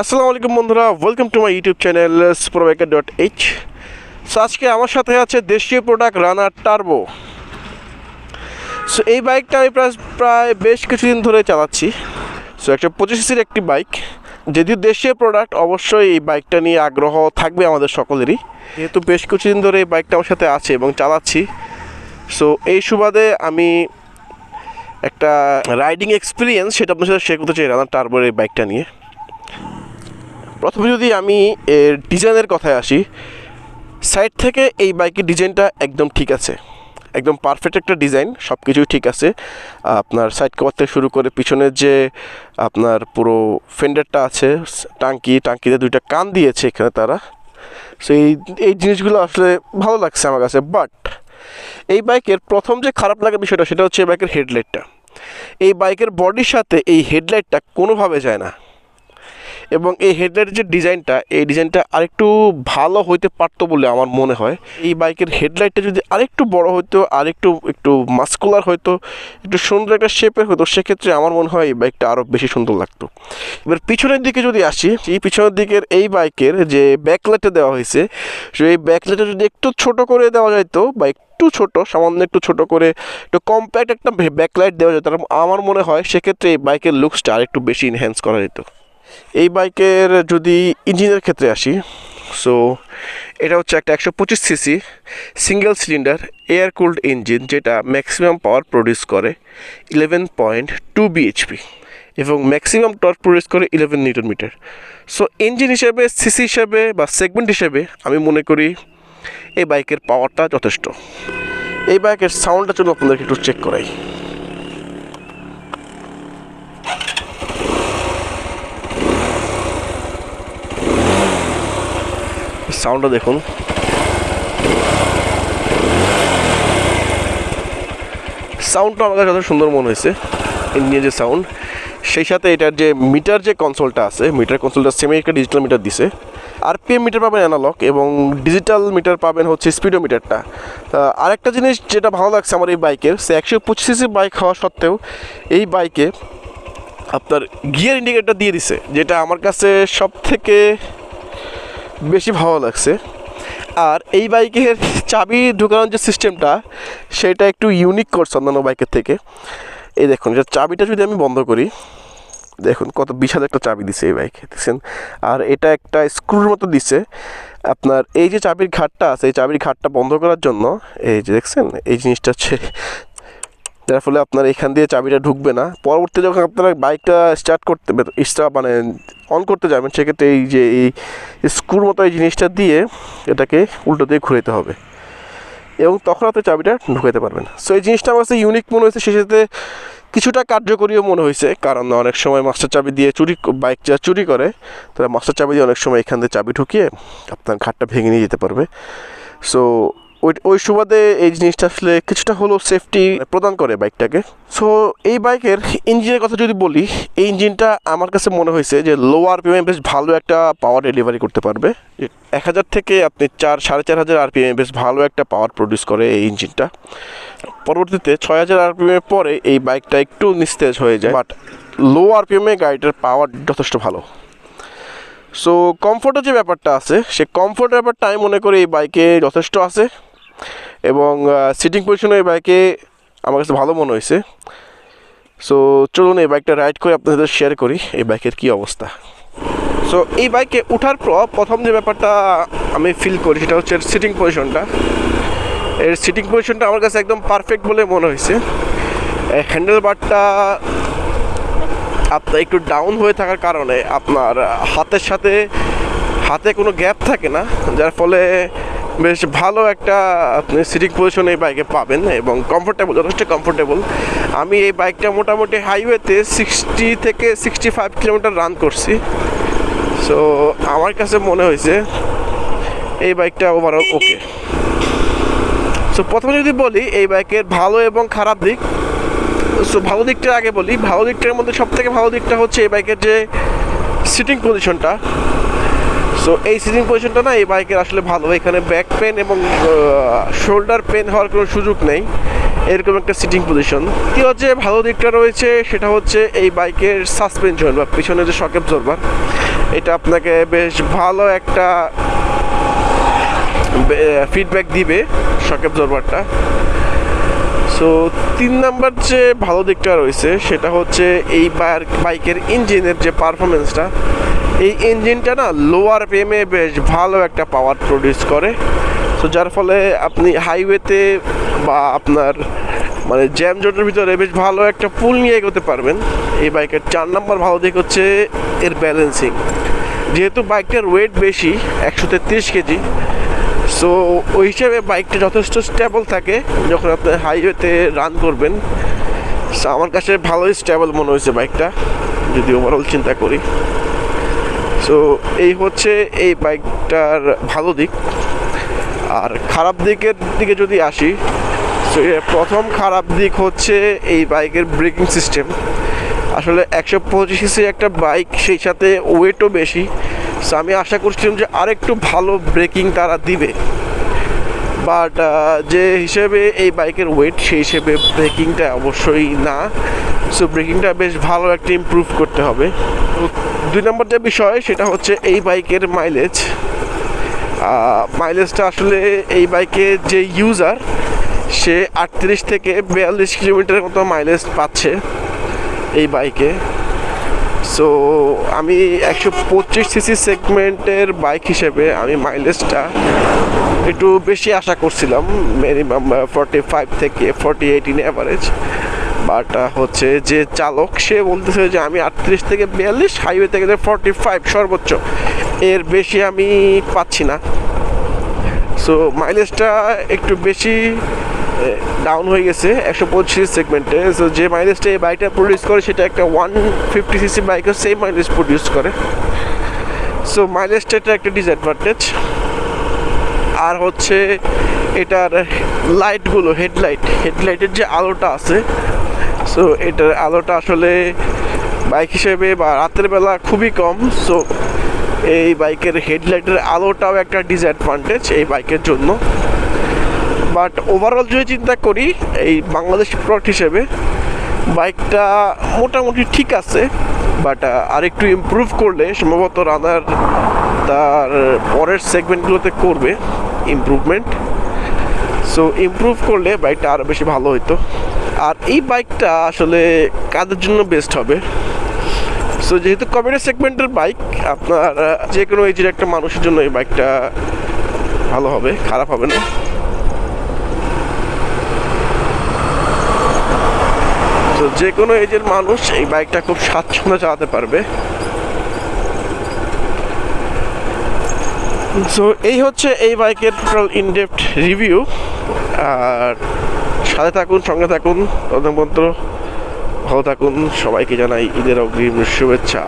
আসসালামু আলাইকুম বন্ধুরা welcome to my YouTube channel superbiker dot H so আজকে আমার সাথে আছে দেশীয় প্রোডাক্ট রানার টার্বো সো এই বাইকটা আমি প্রায় প্রায় বেশ কিছুদিন ধরে চালাচ্ছি। সো একটা পঁচিশ সিসির একটি বাইক যদিও দেশীয় প্রোডাক্ট অবশ্যই এই বাইকটা নিয়ে আগ্রহ থাকবে আমাদের সকলেরই। যেহেতু বেশ কিছুদিন ধরে এই বাইকটা আমার সাথে আছে এবং চালাচ্ছি। সো এই সুবাদে আমি একটা রাইডিং এক্সপিরিয়েন্স সেটা আপনার সাথে শেয়ার করতে চাই রানার টার্বোর এই বাইকটা নিয়ে। প্রথমে যদি আমি এর ডিজাইনের কথায় আসি, সাইড থেকে এই বাইকের ডিজাইনটা একদম ঠিক আছে। একদম পারফেক্ট একটা ডিজাইন সব কিছুই ঠিক আছে। আপনার সাইড কভার থেকে শুরু করে পিছনের যে আপনার পুরো ফেন্ডারটা আছে, টাঙ্কি, টাঙ্কিতে দুইটা কান দিয়েছে এখানে তারা। সো এই এই জিনিসগুলো আসলে ভালো লাগছে আমার কাছে বাট এই বাইকের প্রথম যে খারাপ লাগা বিষয়টা, সেটা হচ্ছে এই বাইকের হেডলাইটটা এই বাইকের বডির সাথে এই হেডলাইটটা কোনোভাবে যায় না। এবং এই হেডলাইটের যে ডিজাইনটা, এই ডিজাইনটা আরেকটু ভালো হইতে পারতো বলে আমার মনে হয়। এই বাইকের হেডলাইটটা যদি আরেকটু বড় হতো আরেকটু, একটু মাস্কুলার হতো একটু সুন্দর একটা শেপের হতো সেক্ষেত্রে আমার মনে হয় এই বাইকটা আরও বেশি সুন্দর লাগতো। এবার পিছনের দিকে যদি আসি, এই পিছনের দিকের এই বাইকের যে ব্যাকলাইটটা দেওয়া হয়েছে এই ব্যাকলাইটটা যদি একটু ছোট করে দেওয়া যেত বা একটু ছোট, সামান্য একটু ছোট করে, একটু কম্প্যাক্ট একটা ব্যাকলাইট দেওয়া যেত, আমার মনে হয় সেক্ষেত্রে এই বাইকের লুকসটা আরেকটু বেশি ইনহ্যান্স করা যেত। এই বাইকের যদি ইঞ্জিনের ক্ষেত্রে আসি সো এটা হচ্ছে একটা একশো পঁচিশ CC single cylinder air cooled engine যেটা ম্যাক্সিমাম পাওয়ার প্রডিউস করে ইলেভেন পয়েন্ট টু বিএইচপি এবং ম্যাক্সিমাম টর্ক প্রডিউস করে eleven newton metre. So engine হিসেবে, সিসি হিসেবে বা সেগমেন্ট হিসেবে আমি মনে করি এই বাইকের পাওয়ারটা যথেষ্ট। এই বাইকের সাউন্ডটা জন্য আপনাদেরকে একটু চেক করাই। সাউন্ডটা দেখুন। সাউন্ডটা আমার কাছে সুন্দর মনে হয়েছে ইঞ্জিনের যে সাউন্ড। সেই সাথে এটার যে মিটার যে কনসোলটা আছে, মিটার কনসোলটা সেমি একটা ডিজিটাল মিটার দিছে। আর পিএম মিটার পাবেন অ্যানালগ এবং ডিজিটাল মিটার পাবেন হচ্ছে স্পিডো মিটারটা আরেকটা জিনিস যেটা ভালো লাগছে আমার এই বাইকের, সে একশো পঁচিশ বাইক হওয়া সত্ত্বেও এই বাইকে আপনার গিয়ার ইন্ডিকেটর দিয়ে দিছে, যেটা আমার কাছে সব থেকে বেশি ভালো লাগছে। আর এই বাইকের চাবি ঢুকানোর যে সিস্টেমটা, সেটা একটু ইউনিক করছে অন্যান্য বাইকের থেকে। এই দেখুন এটা চাবিটা যদি আমি বন্ধ করি, দেখুন কত বিশাল একটা চাবি দিছে এই বাইকে, দেখছেন? আর এটা একটা স্ক্রুর মতো দিছে। আপনার এই যে চাবির ঘাটটা আছে, এই চাবির ঘাটটা বন্ধ করার জন্য, এই যে দেখছেন, এই জিনিসটা হচ্ছে যার ফলে আপনার এখান দিয়ে চাবিটা ঢুকবে না। পরবর্তী যখন আপনারা বাইকটা স্টার্ট করতে স্টার্ট মানে অন করতে যাবেন, সেক্ষেত্রে এই যে এই স্ক্রুর মতো এই জিনিসটা দিয়ে এটাকে উল্টো দিয়ে ঘুরাতে হবে। এবং তখন আপনি চাবিটা ঢুকাতে পারবেন। সো এই জিনিসটা আমার কাছে ইউনিক মনে হয়েছে, সেই সাথে কিছুটা কার্যকরীও মনে হয়েছে। কারণ অনেক সময় মাস্টার চাবি দিয়ে চুরি বাইক যা চুরি করে তারা মাস্টার চাবি দিয়ে অনেক সময় এখান দিয়ে চাবি ঢুকিয়ে আপনার ঘাটটা ভেঙে নিয়ে যেতে পারবে। সো ওই ওই সুবাদে এই জিনিসটা আসলে কিছুটা হলেও সেফটি প্রদান করে বাইকটাকে সো এই বাইকের ইঞ্জিনের কথা যদি বলি, এই ইঞ্জিনটা আমার কাছে মনে হয়েছে যে লো আরপিএমে বেশ ভালো একটা পাওয়ার ডেলিভারি করতে পারবে। এক হাজার থেকে আপনি চার, সাড়ে চার হাজার আরপিএমে বেশ ভালো একটা পাওয়ার প্রডিউস করে এই ইঞ্জিনটা পরবর্তীতে ছয় হাজার আরপিএমের পরে এই বাইকটা একটু নিস্তেজ হয়ে যায় বাট লো আরপিএমে গাড়িটার পাওয়ার যথেষ্ট ভালো। সো কমফোর্টের যে ব্যাপারটা আছে, সে কমফোর্টের ব্যাপারটা আমি মনে করি এই বাইকে যথেষ্ট আছে। এবং সিটিং পজিশনে এই বাইকে আমার কাছে ভালো মনে হয়েছে। সো চলুন এই বাইকটা রাইড করে আপনাদের শেয়ার করি, এই বাইকের কী অবস্থা। সো এই বাইকে ওঠার পর প্রথম যে ব্যাপারটা আমি ফিল করি সেটা হচ্ছে এর সিটিং পজিশনটা এর সিটিং পজিশনটা আমার কাছে একদম পারফেক্ট বলে মনে হয়েছে। হ্যান্ডেল বারটা আপনার একটু ডাউন হয়ে থাকার কারণে আপনার হাতের সাথে, হাতে কোনো গ্যাপ থাকে না, যার ফলে বেশ ভালো একটা, আপনি সিটিং পজিশন এই বাইকে পাবেন এবং কমফোর্টেবল যথেষ্ট কমফোর্টেবল আমি এই বাইকটা মোটামুটি হাইওয়েতে সিক্সটি থেকে সিক্সটি ফাইভ কিলোমিটার রান করছি। সো আমার কাছে মনে হয়েছে এই বাইকটা ওভারঅল ওকে সো প্রথমে যদি বলি, এই বাইকের ভালো এবং খারাপ দিক। সো ভালো দিকটা আগে বলি, ভালো দিকটার মধ্যে সব থেকে ভালো দিকটা হচ্ছে এই বাইকের যে সিটিং পজিশনটা সো এই সিটিং পজিশনটা না, এই বাইকের আসলে ভালো। এখানে ব্যাক পেন এবং শোল্ডার পেন হওয়ার কোনো সুযোগ নেই। এরকম একটা সিটিং পজিশন দ্বিতীয় যে ভালো দিকটা রয়েছে, সেটা হচ্ছে এই বাইকের সাসপেনশন বা পিছনে যে শক অ্যাবজর্ভার এটা আপনাকে বেশ ভালো একটা ফিডব্যাক দিবে শক অ্যাবজর্ভারটা সো তিন নাম্বার যে ভালো দিকটা রয়েছে, সেটা হচ্ছে এই বাইকের ইঞ্জিনের যে পারফরমেন্সটা এই ইঞ্জিনটা না লোয়ার পেমে বেশ ভালো একটা পাওয়ার প্রডিউস করে। তো যার ফলে আপনি হাইওয়েতে বা আপনার মানে জ্যাম জটের ভিতরে বেশ ভালো একটা পুল নিয়ে এগোতে পারবেন। এই বাইকের চার নাম্বার ভালো দিক হচ্ছে এর ব্যালেন্সিং যেহেতু বাইকটার ওয়েট বেশি, একশো তেত্রিশ কেজি সো ওই হিসাবে বাইকটা যথেষ্ট স্টেবল থাকে যখন আপনি হাইওয়েতে রান করবেন। আমার কাছে ভালোই স্টেবল মনে হয়েছে বাইকটা যদি ওভারঅল চিন্তা করি। সো এই হচ্ছে এই বাইকটার ভালো দিক। আর খারাপ দিকের দিকে যদি আসি সো প্রথম খারাপ দিক হচ্ছে এই বাইকের ব্রেকিং সিস্টেম আসলে একশো পঁচিশ সিসির একটা বাইক, সেই সাথে ওয়েটও বেশি। সো আমি আশা করছিলাম যে আরেকটু ভালো ব্রেকিং তারা দিবে। বাট যে হিসেবে এই বাইকের ওয়েট সেই হিসেবে ব্রেকিংটা অবশ্যই না। সো ব্রেকিংটা বেশ ভালো একটা ইমপ্রুভ করতে হবে। দুই নম্বর যে বিষয়, সেটা হচ্ছে এই বাইকের মাইলেজ মাইলেজটা আসলে এই বাইকের যে ইউজার সে আটত্রিশ থেকে বিয়াল্লিশ কিলোমিটারের মতো মাইলেজ পাচ্ছে এই বাইকে। সো আমি একশো পঁচিশ সিসি সেগমেন্টের বাইক হিসেবে আমি মাইলেজটা একটু বেশি আশা করছিলাম মিনিমাম ফর্টি ফাইভ থেকে forty eight in average but হচ্ছে যে চালক সে বলতেছে যে আমি আটত্রিশ থেকে বিয়াল্লিশ হাইওয়ে থেকে যে ফর্টি ফাইভ সর্বোচ্চ, এর বেশি আমি পাচ্ছি না। সো মাইলেজটা একটু বেশি ডাউন হয়ে গেছে একশো পঁচিশ সেগমেন্টে সো যে মাইলেজটা এই বাইকটা প্রডিউস করে, সেটা একটা ওয়ান ফিফটি সিসি বাইকের সেম মাইলেজ প্রডিউস করে। সো মাইলেজটা এটা একটা ডিসঅ্যাডভান্টেজ আর হচ্ছে, এটার লাইটগুলো হেডলাইট হেডলাইটের যে আলোটা আছে সো এটার আলোটা আসলে বাইক হিসেবে বা রাতের বেলা খুবই কম। সো এই বাইকের হেডলাইটের আলোটাও একটা ডিসঅ্যাডভান্টেজ এই বাইকের জন্য। বাট ওভারঅল যদি চিন্তা করি, এই বাংলাদেশ প্রোডাক্ট হিসেবে বাইকটা মোটামুটি ঠিক আছে বাট আরেকটু ইমপ্রুভ করলে সম্ভবত রানার তার পরের সেগমেন্টগুলোতে করবে ইমপ্রুভমেন্ট সো ইমপ্রুভ করলে বাইকটা আরও বেশি ভালো হতো আর এই বাইকটা আসলে কাদের জন্য বেস্ট হবে? সো যেহেতু কমিউনিটি সেগমেন্টের বাইক আপনার যে কোনো এজের একটা মানুষের জন্য এই বাইকটা ভালো হবে, খারাপ হবে না। তো যে কোনো এজের মানুষ এই বাইকটা খুব স্বাচ্ছন্দ্যে চালাতে পারবে। সো এই হচ্ছে এই বাইকের টোটাল ইনডেপথ রিভিউ আর সাথে থাকুন, সঙ্গে থাকুন, তদন্ত ভালো থাকুন, সবাইকে জানাই ঈদের অগ্রিম শুভেচ্ছা।